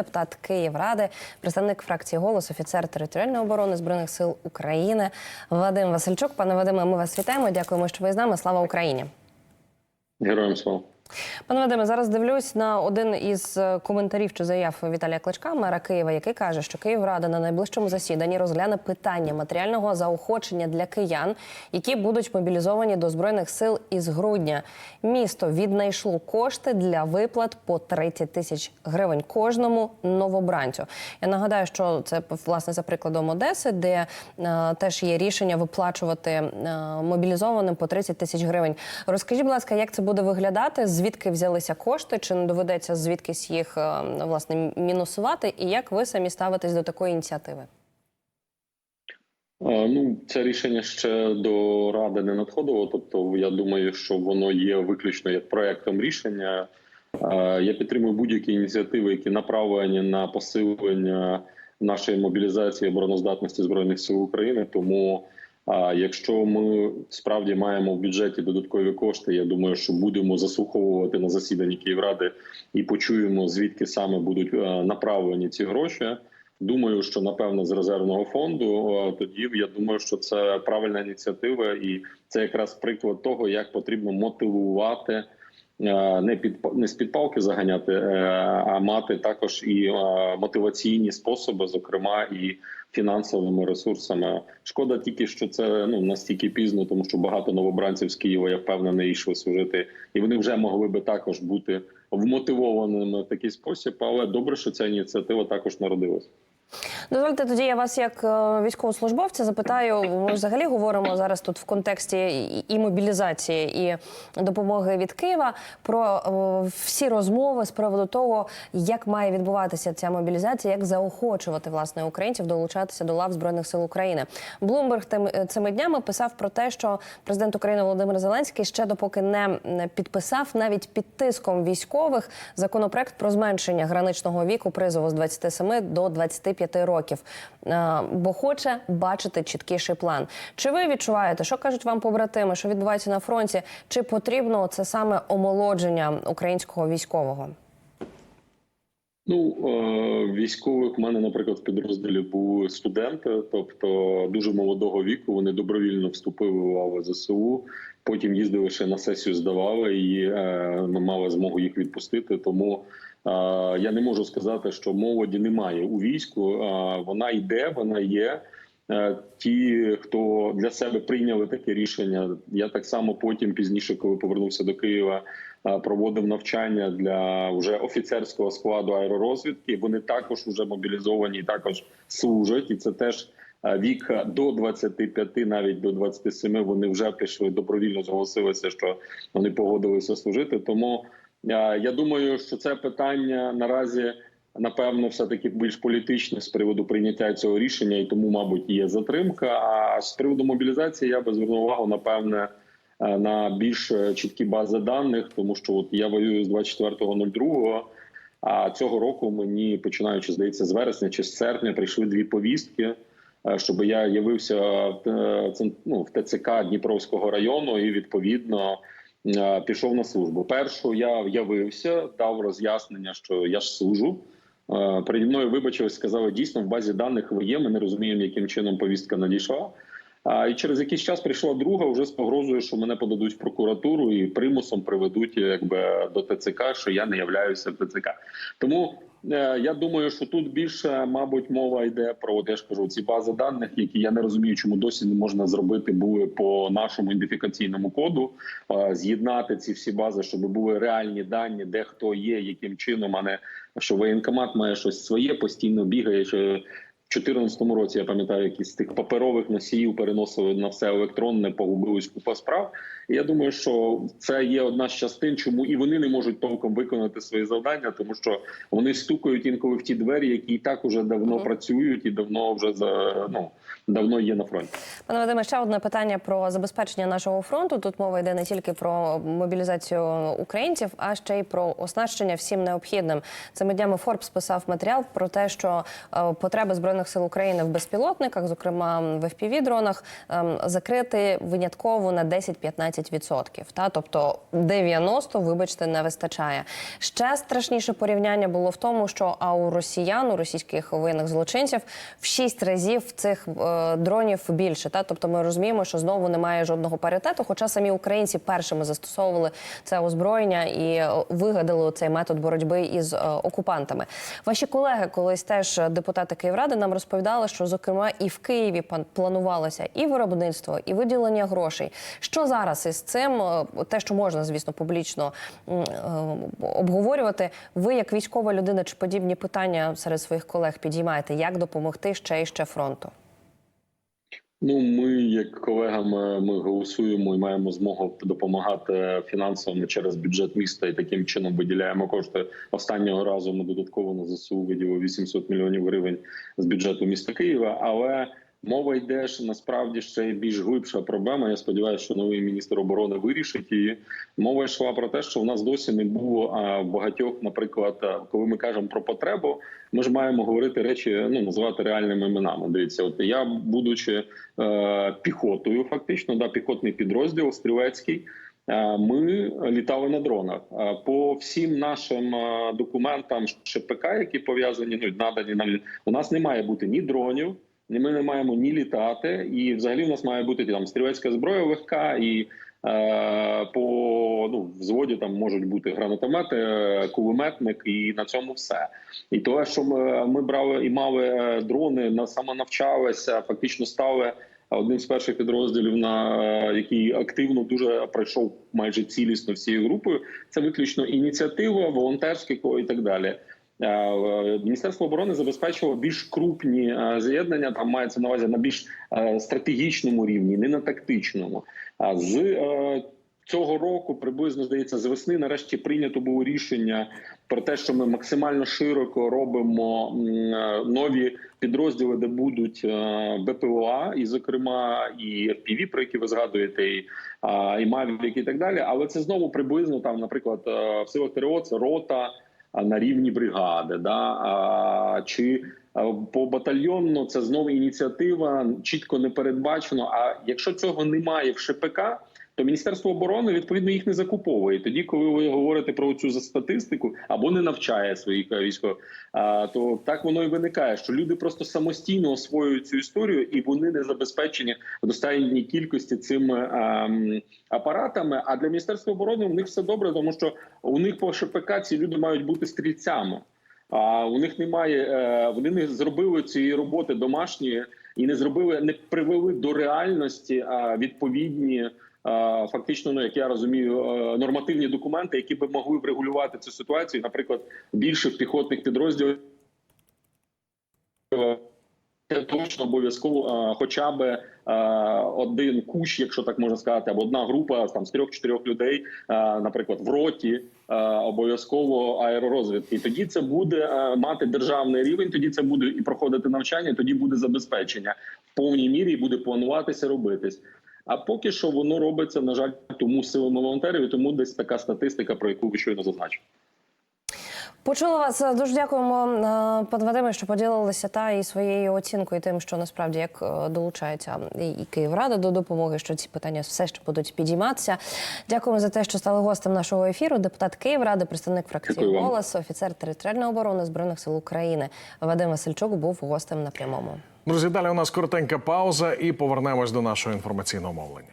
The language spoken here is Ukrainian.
Депутат Київради, представник фракції голос, офіцер територіальної оборони збройних сил України Вадим Васильчук. Пане Вадиме, ми вас вітаємо. Дякуємо, що ви з нами. Слава Україні. Героям слава. Пане Вадиме, зараз дивлюсь на один із е, коментарів чи заяв Віталія Кличка, мера Києва, який каже, що Київрада на найближчому засіданні розгляне питання матеріального заохочення для киян, які будуть мобілізовані до збройних сил із грудня. Місто віднайшло кошти для виплат по 30 тисяч гривень кожному новобранцю. Я нагадаю, що це власне за прикладом Одеси, де е, теж є рішення виплачувати е, мобілізованим по 30 тисяч гривень. Розкажіть, будь ласка, як це буде виглядати? Звідки взялися кошти? Чи не доведеться звідкись їх е, власне мінусувати? І як ви самі ставитесь до такої ініціативи? Ну, це рішення ще до ради не надходило. Тобто, я думаю, що воно є виключно як проектом рішення. Я підтримую будь-які ініціативи, які направлені на посилення нашої мобілізації обороноздатності збройних сил України. Тому, а, якщо ми справді маємо в бюджеті додаткові кошти, я думаю, що будемо заслуховувати на засіданні Київради і почуємо звідки саме будуть е, направлені ці гроші. Думаю, що напевно з резервного фонду. Е, Тоді я думаю, що це правильна ініціатива, і це якраз приклад того, як потрібно мотивувати. Е, Не під не з під палки заганяти, е, а мати також і е, мотиваційні способи, зокрема і фінансовими ресурсами. Шкода тільки, що це ну настільки пізно, тому що багато новобранців з Києва я впевнений йшли служити, і вони вже могли би також бути вмотивованими в такий спосіб. Але добре, що ця ініціатива також народилась. Дозвольте тоді я вас, як е, військовослужбовця, запитаю. Ми взагалі говоримо зараз тут в контексті і- мобілізації, і допомоги від Києва про е, всі розмови з приводу того, як має відбуватися ця мобілізація, як заохочувати власне українців долучатися до лав збройних сил України. Блумберг е, цими днями писав про те, що президент України Володимир Зеленський ще допоки не підписав навіть під тиском військових законопроект про зменшення граничного віку призову з 27 до 25 років, Е, бо хоче бачити чіткіший план. Чи ви відчуваєте, що кажуть вам побратими, що відбувається на фронті? Чи потрібно це саме омолодження українського військового? Ну е, військових в мене, наприклад, в підрозділі були студенти, тобто дуже молодого віку. Вони добровільно вступили в лави ЗСУ. Потім їздили ще на сесію, здавали і е, ми мали змогу їх відпустити. Тому я не можу сказати, що молоді немає у війську. Вона йде, вона є. Ті, хто для себе прийняли таке рішення, я так само потім пізніше, коли повернувся до Києва, проводив навчання для вже офіцерського складу аеророзвідки. Вони також вже мобілізовані, також служать, і це теж вік до 25, навіть до 27, Вони вже пішли добровільно зголосилися, що вони погодилися служити. Тому я думаю, що це питання наразі напевно, все таки більш політичне з приводу прийняття цього рішення, і тому, мабуть, є затримка. А з приводу мобілізації я би звернув увагу, напевне, е, на більш е, чіткі бази даних, тому що от я воюю з 24.02, а цього року мені починаючи здається з вересня чи з серпня прийшли дві повістки. е, Щоб я явився в е, ну, в ТЦК Дніпровського району і відповідно е, пішов на службу. Першу я явився, дав роз'яснення, що я ж служу. Е, Переді мною вибачились, сказали, дійсно в базі даних ви є. Ми не розуміємо, яким чином повістка надійшла. А і через якийсь час прийшла друга вже з погрозою, що мене подадуть в прокуратуру і примусом приведуть якби до ТЦК, що я не являюся ТЦК. Тому е, я думаю, що тут більше, мабуть, мова йде про от я ж кажу, ці бази даних, які я не розумію, чому досі не можна зробити були по нашому ідентифікаційному коду, е, з'єднати ці всі бази, щоб були реальні дані, де хто є, яким чином, а не що воєнкомат має щось своє, постійно бігає. Що 2014 році я пам'ятаю, якісь з тих паперових носіїв переносили на все електронне, погубилась купа справ. І я думаю, що це є одна з частин, чому і вони не можуть толком виконати свої завдання, тому що вони стукають інколи в ті двері, які і так уже давно Мгм. працюють і давно вже за ну давно є на фронті. Пане Вадиме, ще одне питання про забезпечення нашого фронту. Тут мова йде не тільки про мобілізацію українців, а ще й про оснащення всім необхідним. Цими днями Форбс писав матеріал про те, що е, потреби збройних збройних сил України в безпілотниках, зокрема в FPV-дронах, ем, закрити винятково на 10-15%. Та тобто 90, вибачте, не вистачає. Ще страшніше порівняння було в тому, що а у росіян, у російських воєнних злочинців в 6 разів цих е, дронів більше. Та тобто ми розуміємо, що знову немає жодного паритету. Хоча самі українці першими застосовували це озброєння і е, вигадали цей метод боротьби із е, окупантами. Ваші колеги, колись теж депутати Київради, нам розповідали, що зокрема і в Києві планувалося і виробництво, і виділення грошей. Що зараз із цим, е, те, що можна, звісно, публічно е, обговорювати. Ви, як військова людина, чи подібні питання серед своїх колег підіймаєте, як допомогти ще і ще фронту? Ну, ми, як колегами, ми голосуємо і маємо змогу допомагати фінансово через бюджет міста і таким чином виділяємо кошти. Останнього разу ми додатково на ЗСУ виділили 800 мільйонів гривень з бюджету міста Києва. Але мова йде ж насправді ще більш глибша проблема. Я сподіваюся, що новий міністр оборони вирішить її. Мова йшла про те, що в нас досі не було а, багатьох, наприклад, коли ми кажемо про потребу, ми ж маємо говорити речі, ну називати реальними іменами. Дивіться, от я, будучи е, піхотою, фактично, да, піхотний підрозділ стрілецький. е, Ми літали на дронах Е, по всім нашим е, документам ШПК, які пов'язані ну надані нам. У нас не має бути ні дронів, ні ми не маємо ні літати, і взагалі в нас має бути там стрілецька зброя легка і. е, По ну взводі там можуть бути гранатомети, е, кулеметник, і на цьому все. І те, що ми, ми брали і мали е, дрони, на самонавчалися, фактично стали одним з перших підрозділів, на який активно дуже пройшов майже цілісно всією групою. Це виключно ініціатива, волонтерське коло і так далі. Е, Міністерство оборони забезпечило більш крупні е, з'єднання. Там мається на увазі на більш е, стратегічному рівні, не на тактичному. А з цього року, приблизно здається, з весни нарешті прийнято було рішення про те, що ми максимально широко робимо нові підрозділи, де будуть БПЛА, і зокрема і FPV, про які ви згадуєте, і, і Mavic і так далі. Але це знову приблизно там, наприклад, в силах ТРО це рота на рівні бригади, да чи по батальйонно це знову ініціатива, чітко не передбачено. А якщо цього немає в ШПК, то Міністерство оборони відповідно їх не закуповує. Тоді, коли ви говорите про цю статистику або не навчає своїх е, військових, то так воно і виникає, що люди просто самостійно освоюють цю історію, і вони не забезпечені в достатній кількості цими апаратами. А для міністерства оборони в них все добре, тому що у них по ШПК ці люди мають бути стрільцями. А у них немає, е, вони не зробили цієї роботи домашньої і не зробили, не привели до реальності відповідні. Фактично, ну як я розумію, е, нормативні документи, які би могли врегулювати цю ситуацію, наприклад, більше піхотних підрозділів точно обов'язково е, хоча б е, один кущ, якщо так можна сказати, або одна група там з трьох-чотирьох людей, наприклад, в роті обов'язково аеророзвідки. І тоді це буде мати державний рівень. Тоді це буде і проходити навчання. Тоді буде забезпечення в повній мірі і буде плануватися робитись. А поки що воно робиться на жаль, тому силами волонтерів, і тому десь така статистика, про яку ви щойно зазначили. Почули вас. Дуже дякуємо, е, пане Вадиме, що поділилися та і своєю оцінкою, тим, що насправді як е, долучається і Київрада до допомоги, що ці питання все ще будуть підійматися. Дякуємо за те, що стали гостем нашого ефіру. Депутат Київради, представник фракції голос, офіцер територіальної оборони збройних сил України Вадим Васильчук був гостем на прямому. Друзі, далі у нас коротенька пауза і повернемось до нашого інформаційного мовлення.